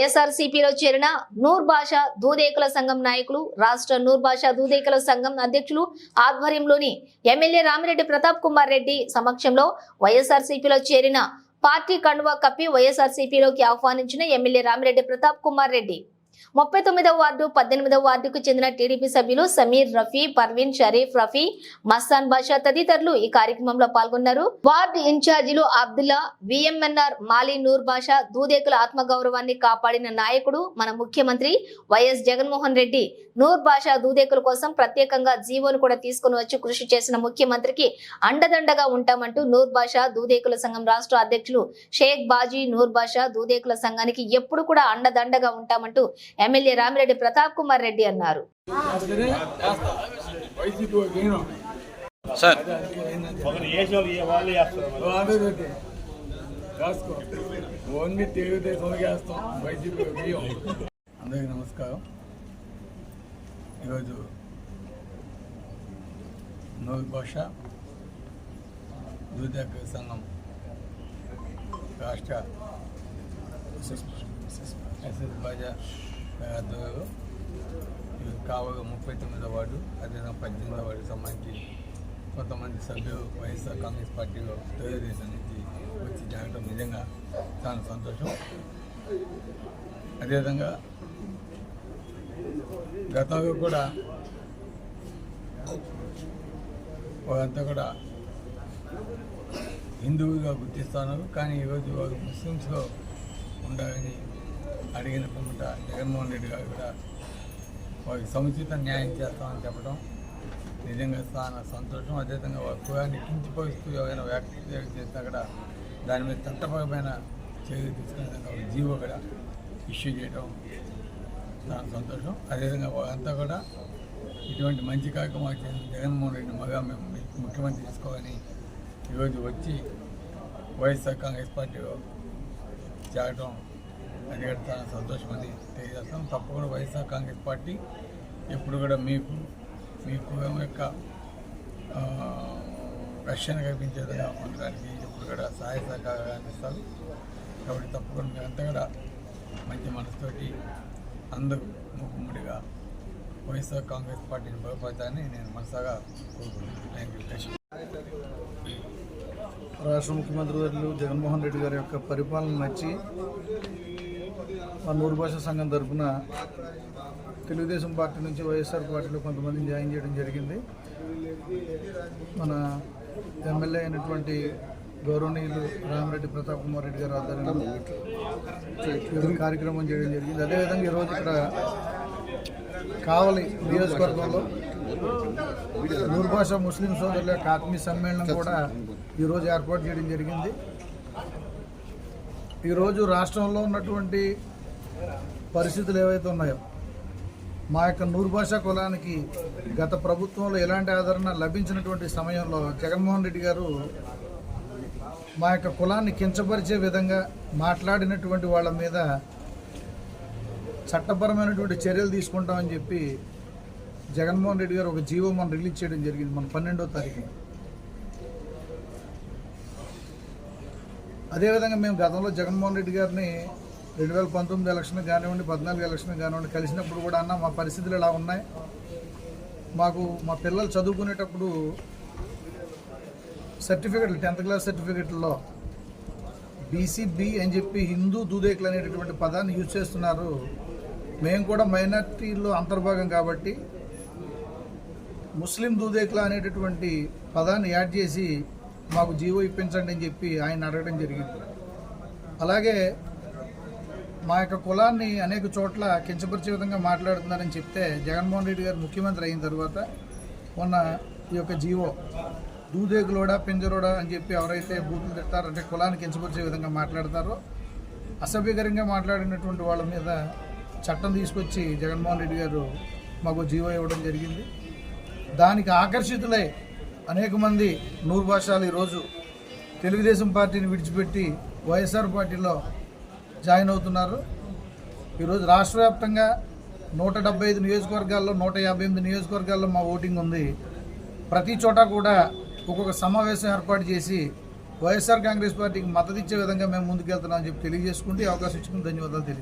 వైఎస్ఆర్సీపీలో చేరిన నూర్ భాషా దూదేకుల సంఘం నాయకులు రాష్ట్ర నూర్ భాషా దూదేకుల సంఘం అధ్యక్షులు ఆధ్వర్యంలోని ఎమ్మెల్యే రామిరెడ్డి ప్రతాప్ కుమార్ రెడ్డి సమక్షంలో వైఎస్ఆర్సీపీలో చేరిన పార్టీ కండువా కప్పి వైఎస్ఆర్సీపీలోకి ఆహ్వానించిన ఎమ్మెల్యే రామిరెడ్డి ప్రతాప్ కుమార్ రెడ్డి. ముప్పై తొమ్మిదవ వార్డు పద్దెనిమిదవ వార్డుకు చెందిన టీడీపీ సభ్యులు సమీర్ రఫీ పర్వీన్ షరీఫ్ రఫీ మస్తాన్ బాషా తదితరులు ఈ కార్యక్రమంలో పాల్గొన్నారు. వార్డు ఇన్ఛార్జీలు Abdulla V M N R Mali Noor Basha Dudekula ఆత్మగౌరవాన్ని కాపాడిన నాయకుడు మన ముఖ్యమంత్రి వైఎస్ జగన్మోహన్ రెడ్డి. నూర్ బాషా దూదేకుల కోసం ప్రత్యేకంగా జీవోను కూడా తీసుకుని వచ్చి కృషి చేసిన ముఖ్యమంత్రికి అండదండగా ఉంటామంటూ నూర్ బాషా దూదేకుల సంఘం రాష్ట్ర అధ్యక్షులు షేక్ బాజీ నూర్ బాషా దూదేకుల సంఘానికి ఎప్పుడు కూడా అండదండగా ఉంటామంటూ ఎమ్మెల్యే రామిరెడ్డి ప్రతాప్ కుమార్ రెడ్డి అన్నారు. అందరికీ నమస్కారం. ఈరోజు నూరు భాష దూదాక సంఘం రాష్ట్ర ఎస్ఎస్ బాజా ఆధ్వర్యంలో కావగా ముప్పై తొమ్మిదో వార్డు అదేవిధంగా పద్దెనిమిదో వార్డు సంబంధించి కొంతమంది సభ్యులు వైఎస్ఆర్ కాంగ్రెస్ పార్టీలో తెలుగుదేశం నుంచి వచ్చి జాగడం నిజంగా చాలా సంతోషం. అదేవిధంగా గతంలో కూడా వాళ్ళంతా కూడా హిందువుగా గుర్తిస్తున్నారు. కానీ ఈరోజు వాళ్ళు ముస్లిమ్స్లో ఉండాలని అడిగిన పిమ్మట జగన్మోహన్ రెడ్డి గారు కూడా వారికి సముచిత న్యాయం చేస్తామని చెప్పడం నిజంగా చాలా సంతోషం. అదేవిధంగా వారి కులాన్ని కించిపోయిస్తూ ఏమైనా వ్యాఖ్య చేసినా కూడా దాని మీద చట్టపరమైన చర్యలు తీసుకునే విధంగా ఒక జీవో కూడా ఇష్యూ చేయడం చాలా సంతోషం. అదేవిధంగా వారంతా కూడా ఇటువంటి మంచి కార్యక్రమాలు చేసిన జగన్మోహన్ రెడ్డి మగా మేము ముఖ్యమంత్రి తీసుకోవాలని ఈరోజు వచ్చి వైఎస్ఆర్ కాంగ్రెస్ పార్టీలో చేరడం అది చాలా సంతోషం అది తెలియజేస్తాం తప్పకుండా వైఎస్ఆర్ కాంగ్రెస్ పార్టీ ఎప్పుడు కూడా మీకు మీ కులం యొక్క రక్షణ కల్పించే విధంగా ఉండడానికి ఎప్పుడు కూడా సహాయ సహకారాలు అందిస్తారు. కాబట్టి తప్పకుండా మీరంతా కూడా మంచి మనసుతోటి అందరూ ముక్కుముడిగా వైఎస్ఆర్ కాంగ్రెస్ పార్టీని బలపడతానని నేను మనసాగా కోరుకుంటున్నాను. థ్యాంక్ థ్యాంక్ యూ రాష్ట్ర ముఖ్యమంత్రి వర్యులు జగన్మోహన్ రెడ్డి గారి యొక్క పరిపాలన నచ్చి మా నూరు భాష సంఘం తరఫున తెలుగుదేశం పార్టీ నుంచి వైఎస్ఆర్ పార్టీలో కొంతమందిని జాయిన్ చేయడం జరిగింది. మన ఎమ్మెల్యే అయినటువంటి గౌరవనీయులు రామిరెడ్డి ప్రతాప్ కుమార్ రెడ్డి గారు ఆధ్వర్యంలో కార్యక్రమం చేయడం జరిగింది. అదేవిధంగా ఈరోజు ఇక్కడ కావలి నియోజకవర్గంలో నూర్భాష ముస్లిం సోదరుల యొక్క ఆత్మీయ సమ్మేళనం కూడా ఈరోజు ఏర్పాటు చేయడం జరిగింది. ఈరోజు రాష్ట్రంలో ఉన్నటువంటి పరిస్థితులు ఏవైతే ఉన్నాయో మా యొక్క నూర్భాష కులానికి గత ప్రభుత్వంలో ఎలాంటి ఆదరణ లభించినటువంటి సమయంలో జగన్మోహన్ రెడ్డి గారు మా యొక్క కులాన్ని కించపరిచే విధంగా మాట్లాడినటువంటి వాళ్ళ మీద చట్టపరమైనటువంటి చర్యలు తీసుకుంటామని చెప్పి జగన్మోహన్ రెడ్డి గారు ఒక జీవో మనం రిలీజ్ చేయడం జరిగింది మన పన్నెండో తారీఖు అదేవిధంగా మేము గతంలో జగన్మోహన్ రెడ్డి గారిని రెండు వేల పంతొమ్మిది ఎలక్షన్ కానివ్వండి పద్నాలుగు ఎలక్షన్ కానివ్వండి కలిసినప్పుడు కూడా అన్న మా పరిస్థితులు ఇలా ఉన్నాయి? మాకు మా పిల్లలు చదువుకునేటప్పుడు సర్టిఫికెట్లు టెన్త్ క్లాస్ సర్టిఫికెట్లో బీసీబీ అని చెప్పి హిందూ దూదేకులు అనేటటువంటి పదాన్ని యూజ్ చేస్తున్నారు. మేము కూడా మైనార్టీలో అంతర్భాగం కాబట్టి ముస్లిం దూదేకుల అనేటటువంటి పదాన్ని యాడ్ చేసి మాకు జీవో ఇప్పించండి అని చెప్పి ఆయన అడగడం జరిగింది. అలాగే మా యొక్క కులాన్ని అనేక చోట్ల కించపరిచే విధంగా మాట్లాడుతున్నారని చెప్తే జగన్మోహన్ రెడ్డి గారు ముఖ్యమంత్రి అయిన తర్వాత ఉన్న ఈ యొక్క జీవో దూదేగులోడా పింజరోడా అని చెప్పి ఎవరైతే బూతులు తిడతారో అంటే కులాన్ని కించపరిచే విధంగా మాట్లాడతారో అసభ్యకరంగా మాట్లాడినటువంటి వాళ్ళ మీద చట్టం తీసుకొచ్చి జగన్మోహన్ రెడ్డి గారు మాకు జీవో ఇవ్వడం జరిగింది. దానికి ఆకర్షితులై అనేక మంది నూరు భాషలు ఈరోజు తెలుగుదేశం పార్టీని విడిచిపెట్టి వైఎస్ఆర్ పార్టీలో జాయిన్ అవుతున్నారు. ఈరోజు రాష్ట్ర వ్యాప్తంగా నూట డెబ్బై ఐదు నియోజకవర్గాల్లో నూట యాభై ఎనిమిది నియోజకవర్గాల్లో మా ఓటింగ్ ఉంది. ప్రతి చోట కూడా ఒక్కొక్క సమావేశం ఏర్పాటు చేసి వైఎస్ఆర్ కాంగ్రెస్ పార్టీకి మద్దతు ఇచ్చే విధంగా మేము ముందుకెళ్తున్నామని చెప్పి తెలియజేసుకుంటూ అవకాశం ఇచ్చుకుని ధన్యవాదాలు తెలియజేస్తాం